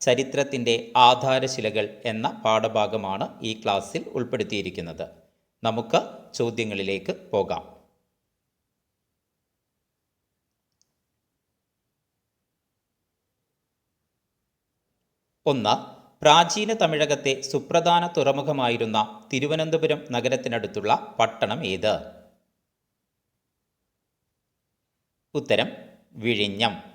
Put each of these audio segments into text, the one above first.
ചരിത്രത്തിന്റെ ആധാരശിലകൾ എന്ന പാഠഭാഗമാണ് ഈ ക്ലാസ്സിൽ ഉൾപ്പെടുത്തിയിരിക്കുന്നത്. നമുക്ക് ചോദ്യങ്ങളിലേക്ക് പോകാം. ഒന്ന് പ്രാചീന തമിഴകത്തെ സുപ്രധാന തുറമുഖമായിരുന്ന തിരുവനന്തപുരം നഗരത്തിനടുത്തുള്ള പട്ടണം ഏത്? ഉത്തരം വിഴിഞ്ഞം.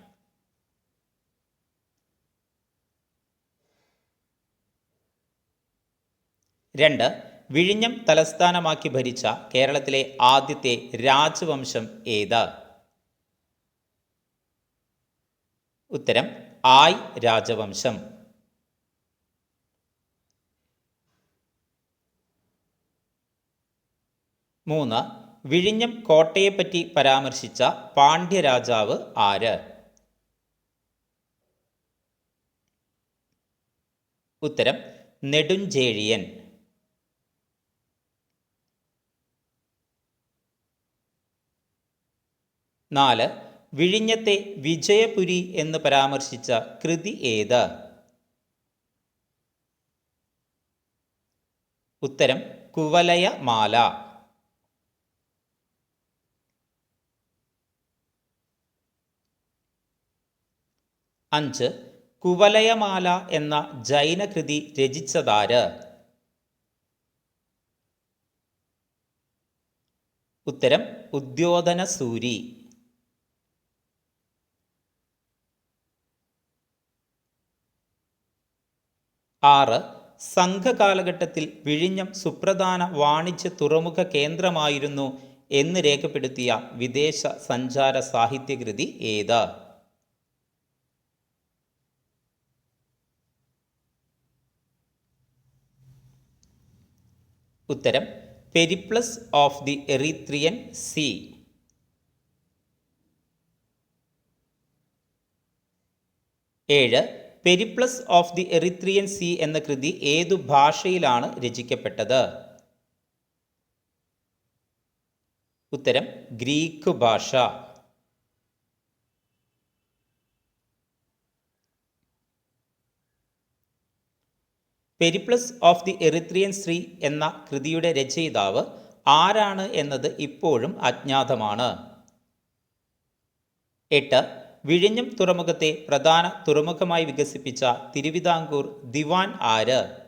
രണ്ട് വിഴിഞ്ഞം തലസ്ഥാനമാക്കി ഭരിച്ച കേരളത്തിലെ ആദ്യത്തെ രാജവംശം ഏത്? ഉത്തരം ആയ് രാജവംശം. മൂന്ന് വിഴിഞ്ഞം കോട്ടയെപ്പറ്റി പരാമർശിച്ച പാണ്ഡ്യരാജാവ് ആര്? ഉത്തരം നെടുഞ്ചേഴിയൻ നാല് വിഴിഞ്ഞത്തെ വിജയപുരി എന്ന് പരാമർശിച്ച കൃതി ഏത്? ഉത്തരം കുവലയമാല. അഞ്ച് കുവലയമാല എന്ന ജൈനകൃതി രചിച്ചതാര്? ഉത്തരം ഉദ്യോധന സൂരി ആറ് സംഘകാലഘട്ടത്തിൽ വിഴിഞ്ഞം സുപ്രധാന വാണിജ്യ തുറമുഖ കേന്ദ്രമായിരുന്നു എന്ന് രേഖപ്പെടുത്തിയ വിദേശ സഞ്ചാര സാഹിത്യകൃതി ഏത്? ഉത്തരം Periplus of the Erythraean Sea. ഏഴ് Periplus of the Erythraean Sea എന്ന കൃതി ഏതു ഭാഷയിലാണ് രചിക്കപ്പെട്ടത്? ഉത്തരം ഗ്രീക്ക് ഭാഷ. പെരിപ്ലസ് ഓഫ് ദി എറിത്രിയൻ സ്ത്രീ എന്ന കൃതിയുടെ രചയിതാവ് ആരാണ് എന്നത് ഇപ്പോഴും അജ്ഞാതമാണ്. എട്ട് വിഴിഞ്ഞം തുറമുഖത്തെ പ്രധാന തുറമുഖമായി വികസിപ്പിച്ച തിരുവിതാംകൂർ ദിവാൻ ആര്?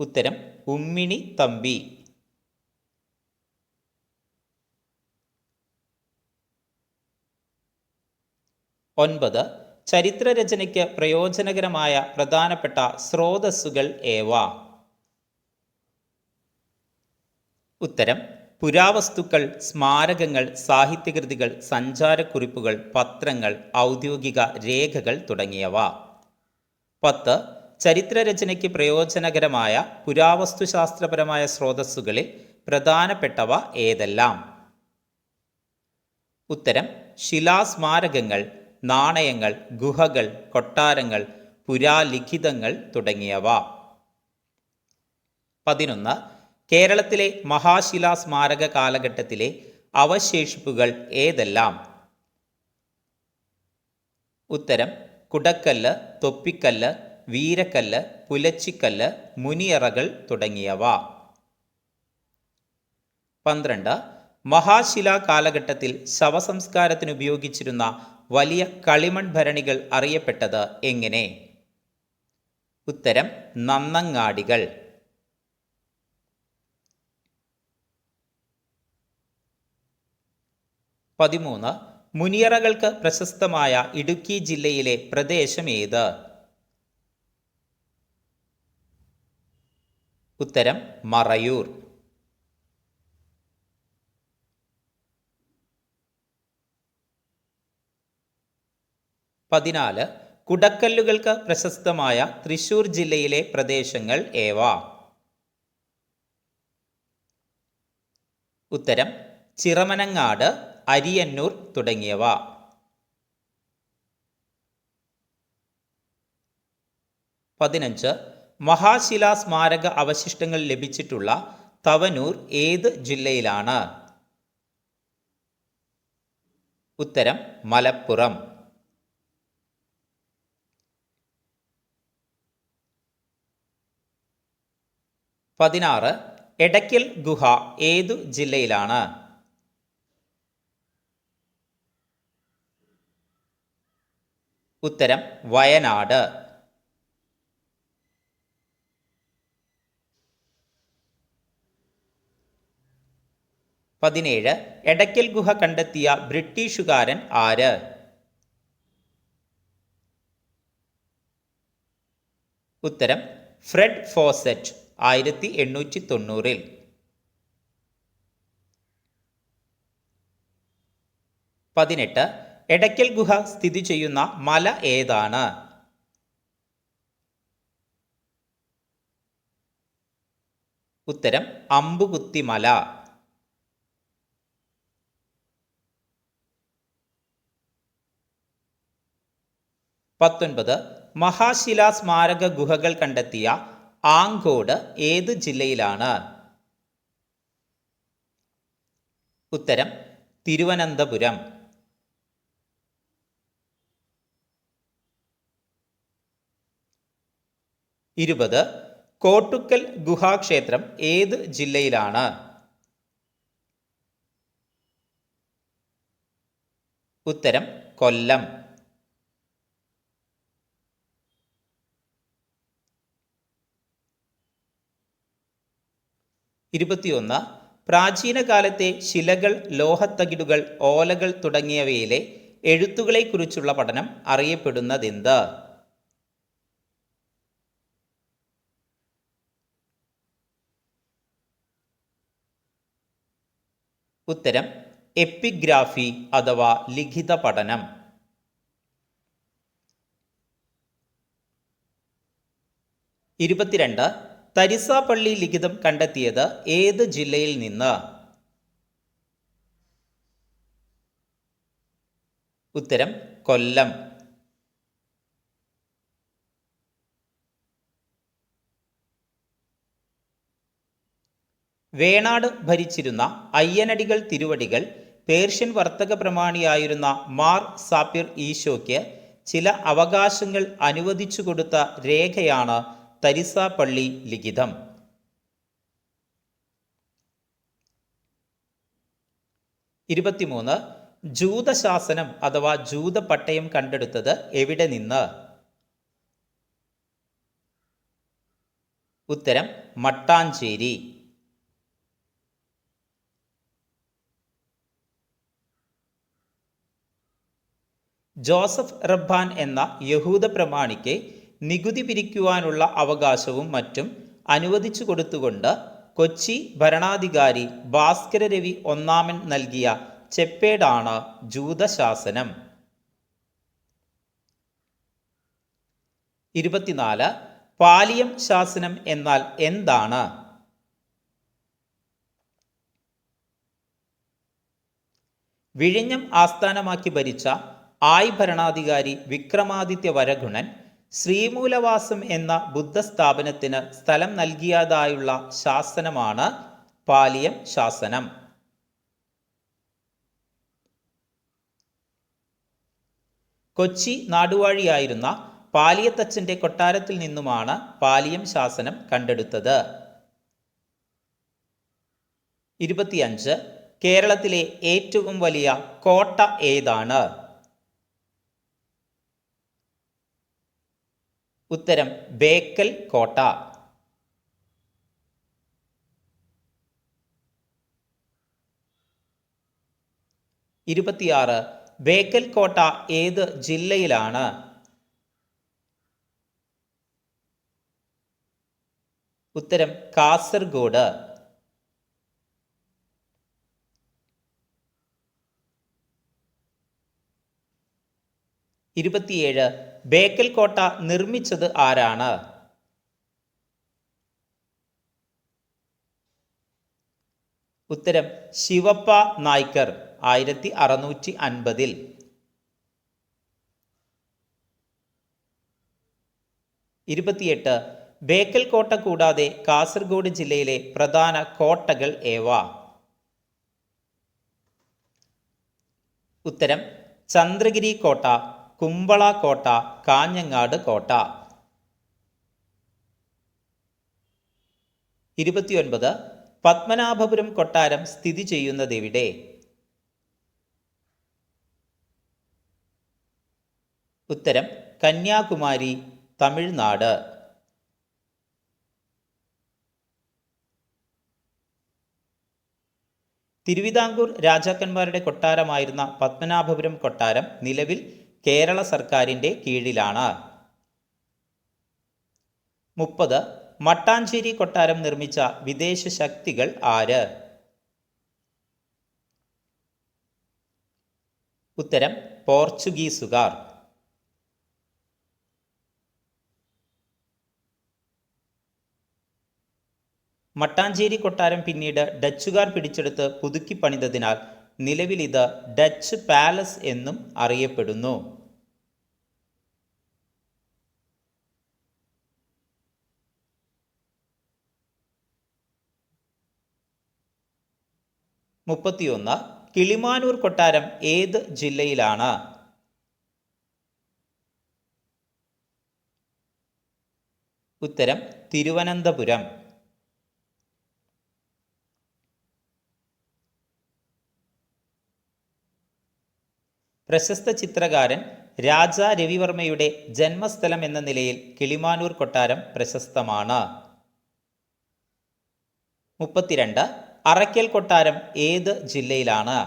ഉത്തരം ഉമ്മിണി തമ്പി. ഒൻപത് ചരിത്രരചനയ്ക്ക് പ്രയോജനകരമായ പ്രധാനപ്പെട്ട സ്രോതസ്സുകൾ ഏവ? ഉത്തരം പുരാവസ്തുക്കൾ സ്മാരകങ്ങൾ സാഹിത്യകൃതികൾ സഞ്ചാരക്കുറിപ്പുകൾ പത്രങ്ങൾ ഔദ്യോഗിക രേഖകൾ തുടങ്ങിയവ. പത്ത് ചരിത്രരചനയ്ക്ക് പ്രയോജനകരമായ പുരാവസ്തുശാസ്ത്രപരമായ സ്രോതസ്സുകളിൽ പ്രധാനപ്പെട്ടവ ഏതെല്ലാം? ഉത്തരം ശിലാസ്മാരകങ്ങൾ നാണയങ്ങൾ ഗുഹകൾ കൊട്ടാരങ്ങൾ പുരാലിഖിതങ്ങൾ തുടങ്ങിയവ. പതിനൊന്ന് കേരളത്തിലെ മഹാശിലാ സ്മാരക കാലഘട്ടത്തിലെ അവശേഷിപ്പുകൾ ഏതെല്ലാം? ഉത്തരം കുടക്കല്ല് തൊപ്പിക്കല്ല് വീരക്കല്ല് പുലച്ചിക്കല്ല് മുനിയറകൾ തുടങ്ങിയവ. പന്ത്രണ്ട് മഹാശിലാ കാലഘട്ടത്തിൽ ശവസംസ്കാരത്തിന് ഉപയോഗിച്ചിരുന്ന വലിയ കളിമൺ ഭരണികൾ അറിയപ്പെട്ടത് എങ്ങനെ? ഉത്തരം നന്നങ്ങാടികൾ. പതിമൂന്ന് മുനിയറകൾക്ക് പ്രശസ്തമായ ഇടുക്കി ജില്ലയിലെ പ്രദേശം ഏത്? ഉത്തരം മറയൂർ. പതിനാല് കുടക്കല്ലുകൾക്ക് പ്രശസ്തമായ തൃശൂർ ജില്ലയിലെ പ്രദേശങ്ങൾ ഏവ? ഉത്തരം ചിറമനങ്ങാട് അരിയന്നൂർ തുടങ്ങിയവ. പതിനഞ്ച്. മഹാശിലാ സ്മാരക അവശിഷ്ടങ്ങൾ ലഭിച്ചിട്ടുള്ള തവനൂർ ഏത് ജില്ലയിലാണ്? ഉത്തരം മലപ്പുറം. പതിനാറ്. എടയ്ക്കൽ ഗുഹ ഏതു ജില്ലയിലാണ്? ഉത്തരം വയനാട്. പതിനേഴ് എടയ്ക്കൽ ഗുഹ കണ്ടെത്തിയ ബ്രിട്ടീഷുകാരൻ ആര്? ഉത്തരം ഫ്രെഡ് ഫോസറ്റ് ആയിരത്തി എണ്ണൂറ്റി തൊണ്ണൂറിൽ. പതിനെട്ട് എടയ്ക്കൽ ഗുഹ സ്ഥിതി ചെയ്യുന്ന മല ഏതാണ്? ഉത്തരം അമ്പുകുത്തി മല പത്തൊൻപത് മഹാശിലാ സ്മാരക ഗുഹകൾ കണ്ടെത്തിയ ആങ്കോട് ഏത് ജില്ലയിലാണ്? ഉത്തരം തിരുവനന്തപുരം. ഇരുപത്. കോട്ടുക്കൽ ഗുഹാക്ഷേത്രം ഏത് ജില്ലയിലാണ്? ഉത്തരം കൊല്ലം. ഇരുപത്തിയൊന്ന്. പ്രാചീന കാലത്തെ ശിലകൾ ലോഹത്തകിടുകൾ ഓലകൾ തുടങ്ങിയവയിലെ എഴുത്തുകളെക്കുറിച്ചുള്ള പഠനം അറിയപ്പെടുന്നതെന്ത്? ഉത്തരം എപ്പിഗ്രാഫി അഥവാ ലിഖിത പഠനം. ഇരുപത്തിരണ്ട് തരിസാപ്പള്ളി ലിഖിതം കണ്ടെത്തിയത് ഏത് ജില്ലയിൽ നിന്ന്? ഉത്തരം കൊല്ലം. വേണാട് ഭരിച്ചിരുന്ന അയ്യനടികൾ തിരുവടികൾ പേർഷ്യൻ വർത്തക പ്രമാണിയായിരുന്ന മാർ സാപ്പിർ ഈശോയ്ക്ക് ചില അവകാശങ്ങൾ അനുവദിച്ചു കൊടുത്ത രേഖയാണ് തരിസാപ്പള്ളി ലിഖിതം. ഇരുപത്തിമൂന്ന് ജൂതശാസനം അഥവാ ജൂത പട്ടയം കണ്ടെടുത്തത് എവിടെ നിന്ന്? ഉത്തരം മട്ടാഞ്ചേരി. ജോസഫ് റബ്ബാൻ എന്ന യഹൂദ പ്രമാണിക്ക് നികുതി പിരിക്കുവാനുള്ള അവകാശവും മറ്റും അനുവദിച്ചു കൊടുത്തുകൊണ്ട് കൊച്ചി ഭരണാധികാരി ഭാസ്കര രവി ഒന്നാമൻ നൽകിയ ചെപ്പേടാണ് ജൂതശാസനം. ഇരുപത്തിനാല് പാലിയം ശാസനം എന്നാൽ എന്താണ്? വിഴിഞ്ഞം ആസ്ഥാനമാക്കി ഭരിച്ച ആയ് ഭരണാധികാരി വിക്രമാദിത്യ വരഗുണൻ ശ്രീമൂലവാസം എന്ന ബുദ്ധസ്ഥാപനത്തിന് സ്ഥലം നൽകിയതായുള്ള ശാസനമാണ് പാലിയം ശാസനം. കൊച്ചി നാടുവാഴിയായിരുന്ന പാലിയത്തച്ഛന്റെ കൊട്ടാരത്തിൽ നിന്നുമാണ് പാലിയം ശാസനം കണ്ടെടുത്തത്. ഇരുപത്തിയഞ്ച്. കേരളത്തിലെ ഏറ്റവും വലിയ കോട്ട ഏതാണ്? ഉത്തരം ബേക്കൽ കോട്ട. ഇരുപത്തിയാറ് ബേക്കൽ കോട്ട ഏത് ജില്ലയിലാണ്? ഉത്തരം കാസർഗോഡ്. ഇരുപത്തിയേഴ് ബേക്കൽ കോട്ട നിർമ്മിച്ചത് ആരാണ്? ഉത്തരം ശിവപ്പ നായ്ക്കർ ആയിരത്തി അറുന്നൂറ്റി അൻപതിൽ ഇരുപത്തിയെട്ട് ബേക്കൽ കോട്ട കൂടാതെ കാസർഗോഡ് ജില്ലയിലെ പ്രധാന കോട്ടകൾ ഏവ? ഉത്തരം ചന്ദ്രഗിരി കോട്ട കുമ്പള കോട്ട കാഞ്ഞങ്ങാട് കോട്ട. ഇരുപത്തിയൊൻപത് പത്മനാഭപുരം കൊട്ടാരം സ്ഥിതി ചെയ്യുന്നതെവിടെ? ഉത്തരം കന്യാകുമാരി തമിഴ്നാട്. തിരുവിതാംകൂർ രാജാക്കന്മാരുടെ കൊട്ടാരമായിരുന്ന പത്മനാഭപുരം കൊട്ടാരം നിലവിൽ കേരള സർക്കാരിന്റെ കീഴിലാണ്. മുപ്പത്. മട്ടാഞ്ചേരി കൊട്ടാരം നിർമ്മിച്ച വിദേശ ശക്തികൾ ആര്? ഉത്തരം പോർച്ചുഗീസുകാർ. മട്ടാഞ്ചേരി കൊട്ടാരം പിന്നീട് ഡച്ചുകാർ പിടിച്ചെടുത്ത് പുതുക്കി പണിതതിനാൽ നിലവിലിത് ഡച്ച് പാലസ് എന്നും അറിയപ്പെടുന്നു. മുപ്പത്തിയൊന്ന്. കിളിമാനൂർ കൊട്ടാരം ഏത് ജില്ലയിലാണ്? ഉത്തരം തിരുവനന്തപുരം. പ്രശസ്ത ചിത്രകാരൻ രാജ രവിവർമ്മയുടെ ജന്മസ്ഥലം എന്ന നിലയിൽ കിളിമാനൂർ കൊട്ടാരം പ്രശസ്തമാണ്. മുപ്പത്തിരണ്ട്. അറയ്ക്കൽ കൊട്ടാരം ഏത് ജില്ലയിലാണ്?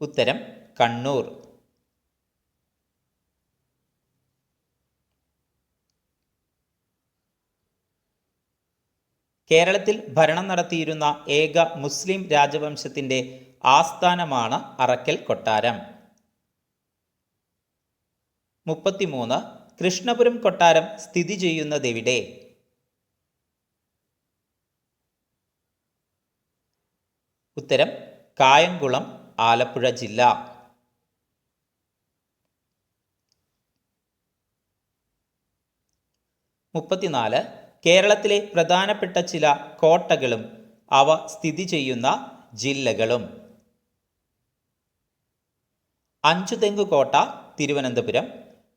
ഉത്തരം കണ്ണൂർ. കേരളത്തിൽ ഭരണം നടത്തിയിരുന്ന ഏക മുസ്ലിം രാജവംശത്തിന്റെ ആസ്ഥാനമാണ് അറക്കൽ കൊട്ടാരം. മുപ്പത്തിമൂന്ന്. കൃഷ്ണപുരം കൊട്ടാരം സ്ഥിതി ചെയ്യുന്നതെവിടെ? ഉത്തരം കായംകുളം ആലപ്പുഴ ജില്ല. മുപ്പത്തിനാല്. കേരളത്തിലെ പ്രധാനപ്പെട്ട ചില കോട്ടകളും അവ സ്ഥിതി ചെയ്യുന്ന ജില്ലകളും. അഞ്ചുതെങ്ങ് കോട്ട തിരുവനന്തപുരം.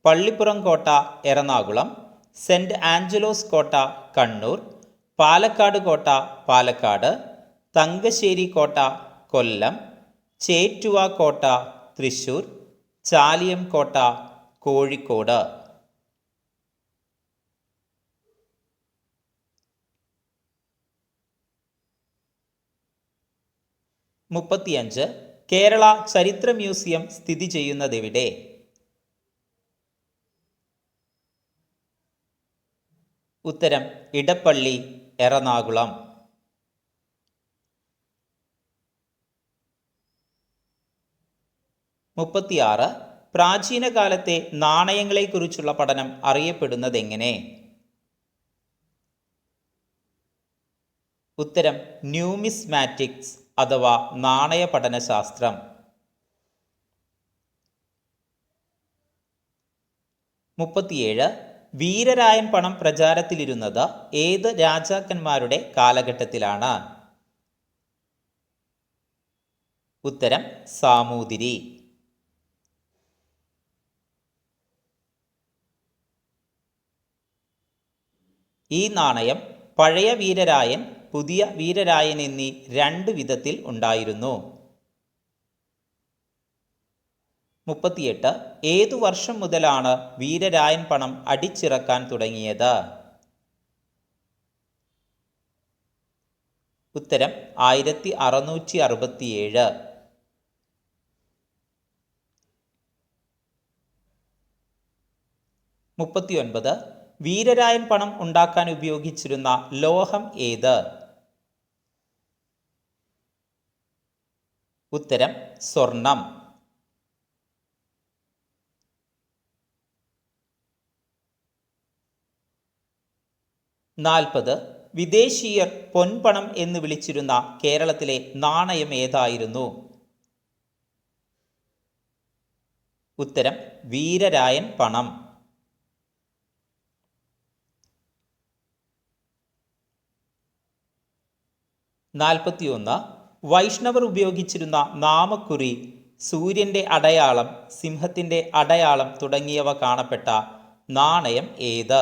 പള്ളിപ്പുറം കോട്ട എറണാകുളം. സെന്റ് ആഞ്ചലോസ് കോട്ട കണ്ണൂർ. പാലക്കാട് കോട്ട പാലക്കാട്. തങ്കശ്ശേരി കോട്ട കൊല്ലം. ചേറ്റുവ കോട്ട തൃശ്ശൂർ. ചാലിയം കോട്ട കോഴിക്കോട്. മുപ്പത്തിയഞ്ച് കേരള ചരിത്ര മ്യൂസിയം സ്ഥിതി ചെയ്യുന്നതെവിടെ ഉത്തരം ഇടപ്പള്ളി എറണാകുളം. മുപ്പത്തിയാറ് പ്രാചീന കാലത്തെ നാണയങ്ങളെക്കുറിച്ചുള്ള പഠനം അറിയപ്പെടുന്നത് എങ്ങനെ? ഉത്തരം ന്യൂമിസ്മാറ്റിക്സ്. അഥവാ നാണയ പഠനശാസ്ത്രം മുപ്പത്തിയേഴ്. വീരരായൻ പണം പ്രചാരത്തിലിരുന്നത് ഏത് രാജാക്കന്മാരുടെ കാലഘട്ടത്തിലാണ്? ഉത്തരം സാമൂതിരി. ഈ നാണയം പഴയ വീരരായൻ പുതിയ വീരരായൻ എന്നീ രണ്ട് വിധത്തിൽ ഉണ്ടായിരുന്നു. മുപ്പത്തിയെട്ട്. ഏതു വർഷം മുതലാണ് വീരരായൻ പണം അടിച്ചിറക്കാൻ തുടങ്ങിയത്? ഉത്തരം ആയിരത്തി അറുന്നൂറ്റി അറുപത്തിയേഴ് മുപ്പത്തിയൊൻപത്. വീരരായൻ പണം ഉണ്ടാക്കാൻ ഉപയോഗിച്ചിരുന്ന ലോഹം ഏത്? ഉത്തരം സ്വർണം. നാൽപ്പത് വിദേശീയർ പൊൻപണം എന്ന് വിളിച്ചിരുന്ന കേരളത്തിലെ നാണയം ഏതായിരുന്നു? ഉത്തരം വീരരായൻ പണം. നാൽപ്പത്തിയൊന്ന് വൈഷ്ണവർ ഉപയോഗിച്ചിരുന്ന നാമക്കുറി സൂര്യന്റെ അടയാളം സിംഹത്തിന്റെ അടയാളം തുടങ്ങിയവ കാണപ്പെട്ട നാണയം ഏത്?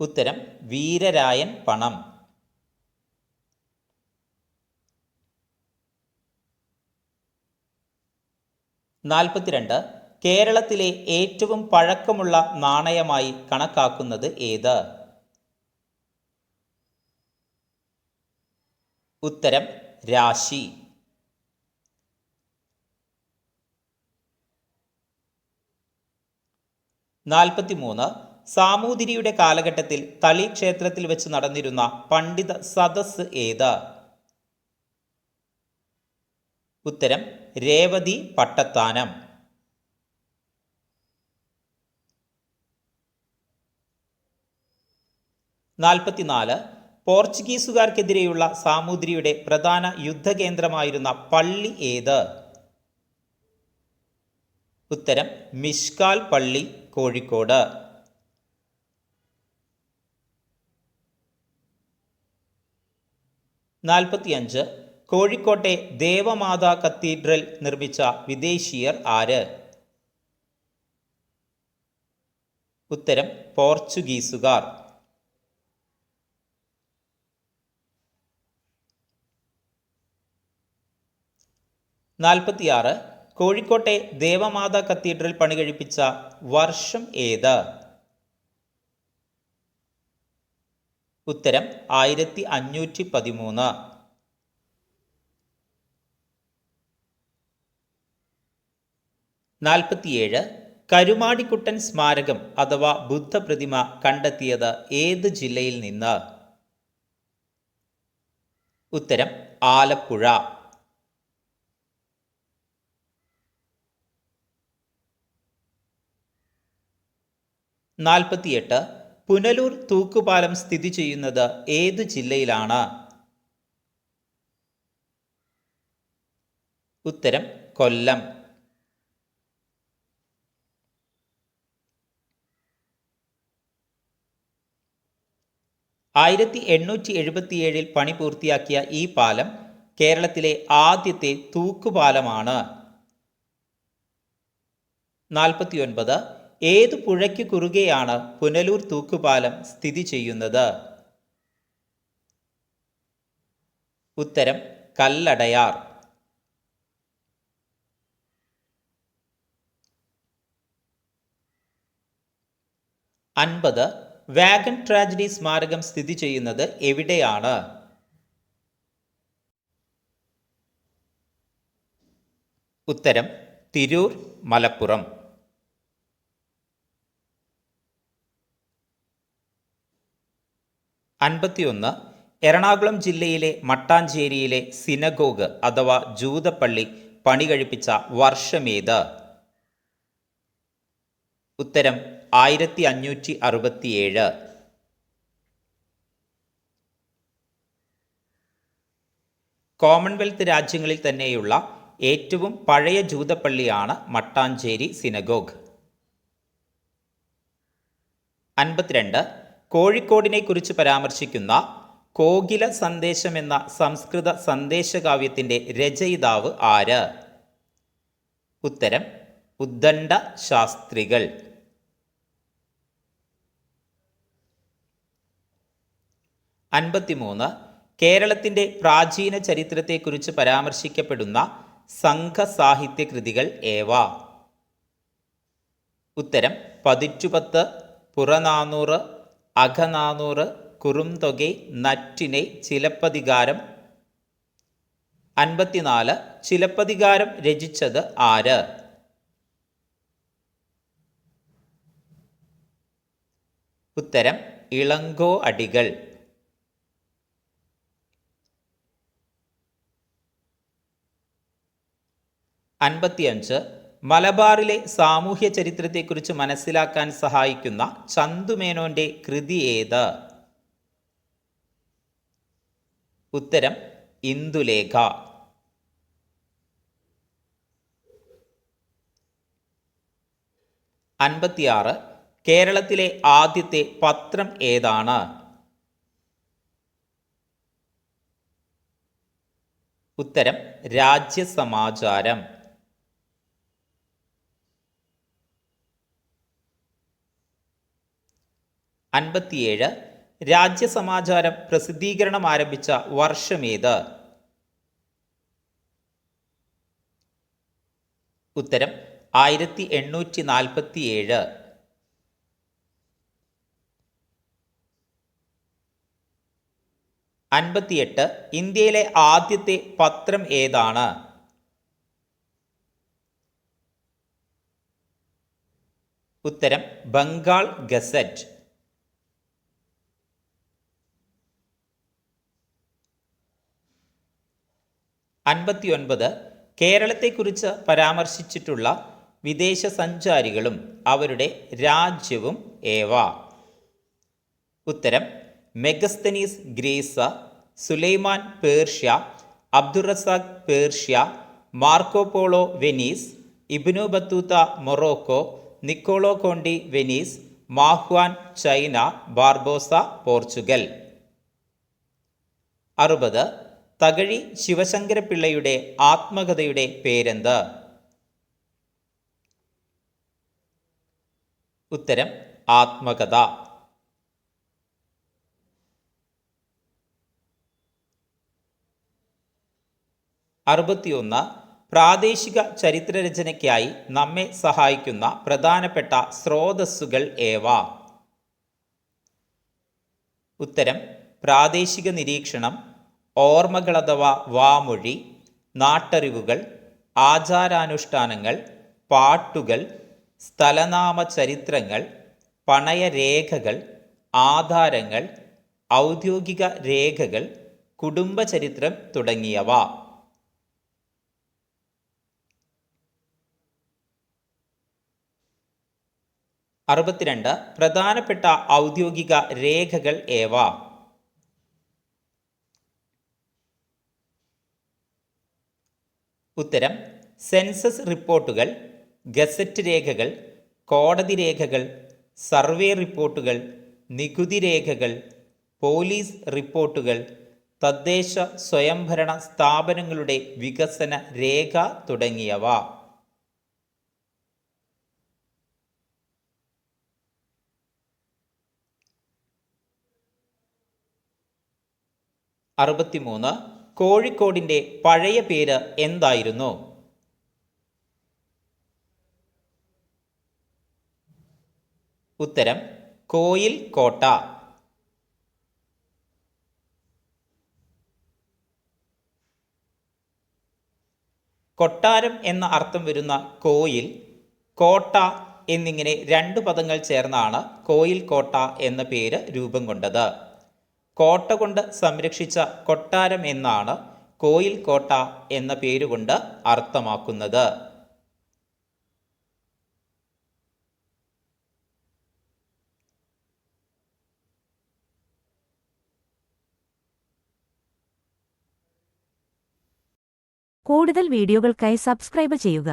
ഉത്തരം വീരരായൻ പണം. നാൽപ്പത്തിരണ്ട് കേരളത്തിലെ ഏറ്റവും പഴക്കമുള്ള നാണയമായി കണക്കാക്കുന്നത് ഏത്? ഉത്തരം രാശി. നാൽപ്പത്തിമൂന്ന്. സാമൂതിരിയുടെ കാലഘട്ടത്തിൽ തളി ക്ഷേത്രത്തിൽ വെച്ച് നടന്നിരുന്ന പണ്ഡിത സദസ് ഏത്? ഉത്തരം രേവതി പട്ടത്താനം. നാൽപ്പത്തിനാല് പോർച്ചുഗീസുകാർക്കെതിരെയുള്ള സാമൂതിരിയുടെ പ്രധാന യുദ്ധകേന്ദ്രമായിരുന്ന പള്ളി ഏത്? ഉത്തരം മിഷ്കാൽ പള്ളി കോഴിക്കോട്. നാൽപ്പത്തിയഞ്ച് കോഴിക്കോട്ടെ ദേവമാതാ കത്തീഡ്രൽ നിർമ്മിച്ച വിദേശീയർ ആര്? ഉത്തരം പോർച്ചുഗീസുകാർ. നാൽപ്പത്തിയാറ് കോഴിക്കോട്ടെ ദേവമാതാ കത്തീഡ്രൽ പണി പണികഴിപ്പിച്ച വർഷം ഏത്? ഉത്തരം ആയിരത്തി അഞ്ഞൂറ്റി പതിമൂന്ന്. നാൽപ്പത്തിയേഴ് കരുമാടിക്കുട്ടൻ സ്മാരകം അഥവാ ബുദ്ധപ്രതിമ കണ്ടെത്തിയത് ഏത് ജില്ലയിൽ നിന്ന്? ഉത്തരം ആലപ്പുഴ. നാൽപ്പത്തിയെട്ട്. പുനലൂർ തൂക്കുപാലം സ്ഥിതി ചെയ്യുന്നത് ഏത് ജില്ലയിലാണ്? ഉത്തരം കൊല്ലം. ആയിരത്തി എണ്ണൂറ്റി എഴുപത്തിയേഴിൽ പണി പൂർത്തിയാക്കിയ ഈ പാലം കേരളത്തിലെ ആദ്യത്തെ തൂക്കുപാലമാണ്. നാൽപ്പത്തിയൊൻപത്. ഏതു പുഴയ്ക്ക് കുറുകെയാണ് പുനലൂർ തൂക്കുപാലം സ്ഥിതി ചെയ്യുന്നത്? ഉത്തരം കല്ലടയാർ. അൻപത് വാഗൺ ട്രാജഡി സ്മാരകം സ്ഥിതി ചെയ്യുന്നത് എവിടെയാണ്? ഉത്തരം തിരൂർ മലപ്പുറം. അൻപത്തിയൊന്ന് എറണാകുളം ജില്ലയിലെ മട്ടാഞ്ചേരിയിലെ സിനഗോഗ് അഥവാ ജൂതപ്പള്ളി പണി കഴിപ്പിച്ച വർഷമേത് ഉത്തരം ആയിരത്തി അഞ്ഞൂറ്റി അറുപത്തിയേഴ് കോമൺവെൽത്ത് രാജ്യങ്ങളിൽ തന്നെയുള്ള ഏറ്റവും പഴയ ജൂതപ്പള്ളിയാണ് മട്ടാഞ്ചേരി സിനഗോഗ്. അൻപത്തിരണ്ട് കോഴിക്കോടിനെ കുറിച്ച് പരാമർശിക്കുന്ന കോകില സന്ദേശം എന്ന സംസ്കൃത സന്ദേശകാവ്യത്തിന്റെ രചയിതാവ് ആര്? ഉത്തരം ഉദ്ദണ്ഡ ശാസ്ത്രികൾ. അൻപത്തിമൂന്ന് കേരളത്തിന്റെ പ്രാചീന ചരിത്രത്തെക്കുറിച്ച് പരാമർശിക്കപ്പെടുന്ന സംഘസാഹിത്യ കൃതികൾ ഏവ? ഉത്തരം പതിറ്റുപത്ത് പുറനാനൂറ് അഘനാനൂറ് കുറുംതൊകൈ നറ്റിനെ ചിലപ്പതികാരം. അൻപത്തിനാല് ചിലപ്പതികാരം രചിച്ചത് ആര്? ഉത്തരം ഇളങ്കോ അടികൾ. അൻപത്തിയഞ്ച് മലബാറിലെ സാമൂഹ്യ ചരിത്രത്തെക്കുറിച്ച് മനസ്സിലാക്കാൻ സഹായിക്കുന്ന ചന്തുമേനോന്റെ കൃതി ഏത്? ഉത്തരം ഇന്ദുലേഖ. അൻപത്തിയാറ് കേരളത്തിലെ ആദ്യത്തെ പത്രം ഏതാണ്? ഉത്തരം രാജ്യസമാചാരം. അൻപത്തിയേഴ് രാജ്യസമാചാരം പ്രസിദ്ധീകരണം ആരംഭിച്ച വർഷമേത് ഉത്തരം ആയിരത്തി എണ്ണൂറ്റി നാൽപ്പത്തിയേഴ് അൻപത്തിയെട്ട് ഇന്ത്യയിലെ ആദ്യത്തെ പത്രം ഏതാണ്? ഉത്തരം ബംഗാൾ ഗസറ്റ്. അൻപത്തിയൊൻപത് കേരളത്തെക്കുറിച്ച് പരാമർശിച്ചിട്ടുള്ള വിദേശ സഞ്ചാരികളും അവരുടെ രാജ്യവും ഏവ? ഉത്തരം Megasthenes Greece Sulaiman Persia Abdur Razzaq Persia Marco Polo Venice Ibn Battuta Morocco Niccolo Conti Venice Ma Huan China Barbosa Portugal. അറുപത് തകഴി ശിവശങ്കരപിള്ളയുടെ ആത്മകഥയുടെ പേരെന്ത്? ഉത്തരം ആത്മകഥ. അറുപത്തിയൊന്ന് പ്രാദേശിക ചരിത്രരചനയ്ക്കായി നമ്മെ സഹായിക്കുന്ന പ്രധാനപ്പെട്ട സ്രോതസ്സുകൾ ഏവ? ഉത്തരം പ്രാദേശിക നിരീക്ഷണം ഓർമ്മകൾ അഥവാ വാമൊഴി നാട്ടറിവുകൾ ആചാരാനുഷ്ഠാനങ്ങൾ പാട്ടുകൾ സ്ഥലനാമ ചരിത്രങ്ങൾ പണയരേഖകൾ ആധാരങ്ങൾ ഔദ്യോഗിക രേഖകൾ കുടുംബചരിത്രം തുടങ്ങിയവ. അറുപത്തിരണ്ട്. പ്രധാനപ്പെട്ട ഔദ്യോഗിക രേഖകൾ ഏവ? ഉത്തരം സെൻസസ് റിപ്പോർട്ടുകൾ ഗസറ്റ് രേഖകൾ കോടതി രേഖകൾ സർവേ റിപ്പോർട്ടുകൾ നികുതി രേഖകൾ പോലീസ് റിപ്പോർട്ടുകൾ തദ്ദേശ സ്വയംഭരണ സ്ഥാപനങ്ങളുടെ വികസന രേഖ തുടങ്ങിയവ. അറുപത്തിമൂന്ന് കോഴിക്കോടിന്റെ പഴയ പേര് എന്തായിരുന്നു? ഉത്തരം കോയിൽ കോട്ട. കൊട്ടാരം എന്ന അർത്ഥം വരുന്ന കോയിൽ കോട്ട എന്നിങ്ങനെ രണ്ട് പദങ്ങൾ ചേർന്നാണ് കോയിൽ കോട്ട എന്ന പേര് രൂപം കൊണ്ടത്. കോട്ട കൊണ്ട് സംരക്ഷിച്ച കൊട്ടാരം എന്നാണ് കോയിൽ കോട്ട എന്ന പേരുകൊണ്ട് അർത്ഥമാക്കുന്നത്. കൂടുതൽ വീഡിയോകൾക്കായി സബ്സ്ക്രൈബ് ചെയ്യുക.